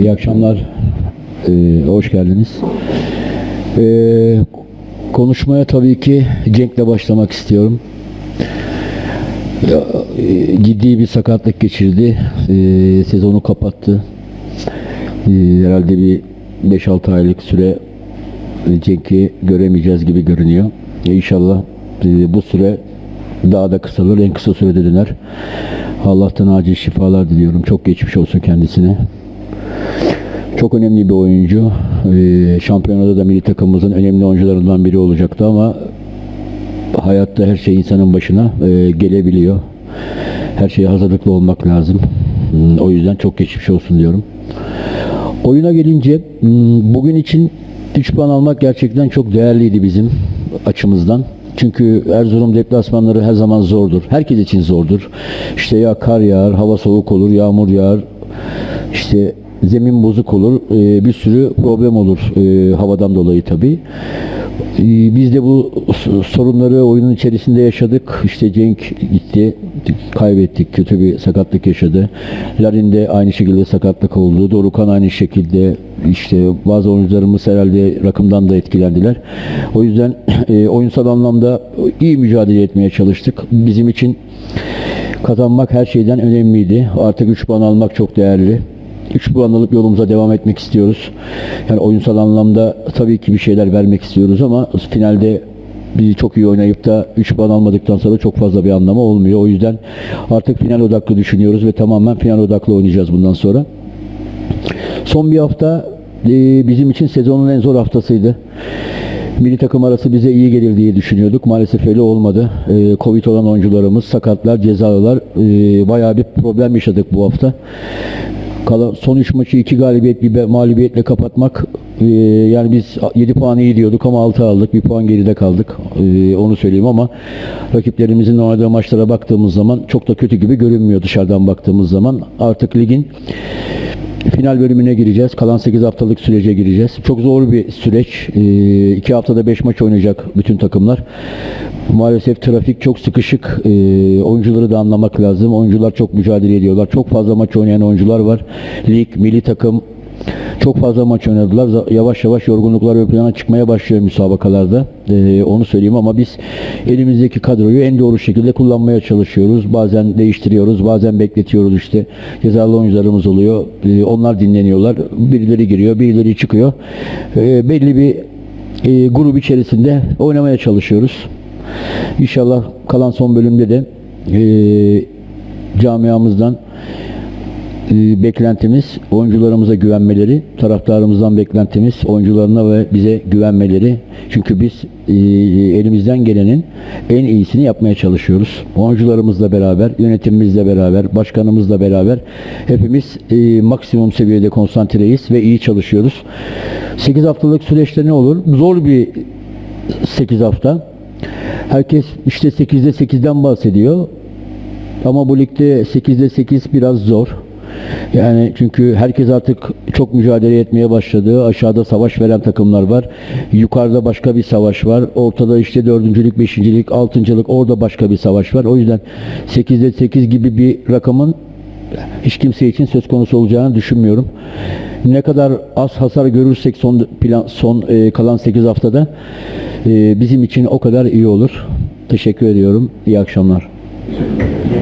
İyi akşamlar. Ee, hoş geldiniz. Ee, konuşmaya tabii ki Cenk'le başlamak istiyorum. Ya, e, ciddi bir sakatlık geçirdi. Ee, sezonu kapattı. Ee, herhalde bir 5-6 aylık süre Cenk'i göremeyeceğiz gibi görünüyor. E, İnşallah e, bu süre daha da kısalır. En kısa sürede döner. Allah'tan acil şifalar diliyorum. Çok geçmiş olsun kendisine. Çok önemli bir oyuncu. Ee, şampiyonada da milli takımımızın önemli oyuncularından biri olacaktı ama hayatta her şey insanın başına e, gelebiliyor. Her şeye hazırlıklı olmak lazım. Hmm, O yüzden çok geçmiş olsun diyorum. Oyuna gelince hmm, bugün için 3 puan almak gerçekten çok değerliydi bizim açımızdan. Çünkü Erzurum deplasmanları her zaman zordur. Herkes için zordur. İşte ya kar yağar, hava soğuk olur, yağmur yağar. İşte zemin bozuk olur. Ee, bir sürü problem olur ee, havadan dolayı tabii. Ee, Biz de bu sorunları oyunun içerisinde yaşadık. İşte Cenk gitti, kaybettik, kötü bir sakatlık yaşadı. Larin de aynı şekilde sakatlık oldu. Dorukan aynı şekilde işte bazı oyuncularımız herhalde rakımdan da etkilendiler. O yüzden e, oyunsal anlamda iyi mücadele etmeye çalıştık. Bizim için kazanmak her şeyden önemliydi. Artık 3 puan almak çok değerli. 3 puan alıp yolumuza devam etmek istiyoruz. Yani oyunsal anlamda tabii ki bir şeyler vermek istiyoruz ama finalde biz çok iyi oynayıp da 3 puan almadıktan sonra çok fazla bir anlamı olmuyor. O yüzden artık final odaklı düşünüyoruz ve tamamen final odaklı oynayacağız bundan sonra. Son bir hafta e, bizim için sezonun en zor haftasıydı. Milli takım arası bize iyi gelir diye düşünüyorduk. Maalesef öyle olmadı. E, Covid olan oyuncularımız, sakatlar, cezalılar e, bayağı bir problem yaşadık bu hafta. Kalan son 3 maçı 2 galibiyet bir mağlubiyetle kapatmak e, yani biz 7 puan iyi diyorduk ama 6 aldık. 1 puan geride kaldık. E, onu söyleyeyim ama rakiplerimizin oynadığı maçlara baktığımız zaman çok da kötü gibi görünmüyor dışarıdan baktığımız zaman. Artık ligin final bölümüne gireceğiz. Kalan 8 haftalık sürece gireceğiz. Çok zor bir süreç. 2 haftada 5 maç oynayacak bütün takımlar. Maalesef trafik çok sıkışık. Ee, oyuncuları da anlamak lazım. Oyuncular çok mücadele ediyorlar. Çok fazla maç oynayan oyuncular var. Lig, milli takım çok fazla maç oynadılar. Yavaş yavaş yorgunluklar ön plana çıkmaya başlıyor müsabakalarda. Ee, onu söyleyeyim ama biz elimizdeki kadroyu en doğru şekilde kullanmaya çalışıyoruz. Bazen değiştiriyoruz, bazen bekletiyoruz işte. Cezalı oyuncularımız oluyor. Ee, onlar dinleniyorlar. Birileri giriyor, birileri çıkıyor. Ee, belli bir e, grup içerisinde oynamaya çalışıyoruz. İnşallah kalan son bölümde de e, camiamızdan e, beklentimiz oyuncularımıza güvenmeleri, taraftarımızdan beklentimiz oyuncularına ve bize güvenmeleri. Çünkü biz e, elimizden gelenin en iyisini yapmaya çalışıyoruz. Oyuncularımızla beraber, yönetimimizle beraber, başkanımızla beraber hepimiz e, maksimum seviyede konsantreyiz ve iyi çalışıyoruz. 8 haftalık süreçte ne olur? Zor bir 8 hafta. Herkes işte 8'de 8'den bahsediyor. Ama bu ligde 8'de 8 biraz zor. Yani çünkü herkes artık çok mücadele etmeye başladı. Aşağıda savaş veren takımlar var. Yukarıda başka bir savaş var. Ortada işte dördüncülük, beşincilik, altıncılık orada başka bir savaş var. O yüzden 8'de 8 gibi bir rakamın hiç kimse için söz konusu olacağını düşünmüyorum. Ne kadar az hasar görürsek son plan son e, kalan 8 haftada e, bizim için o kadar iyi olur. Teşekkür ediyorum. İyi akşamlar.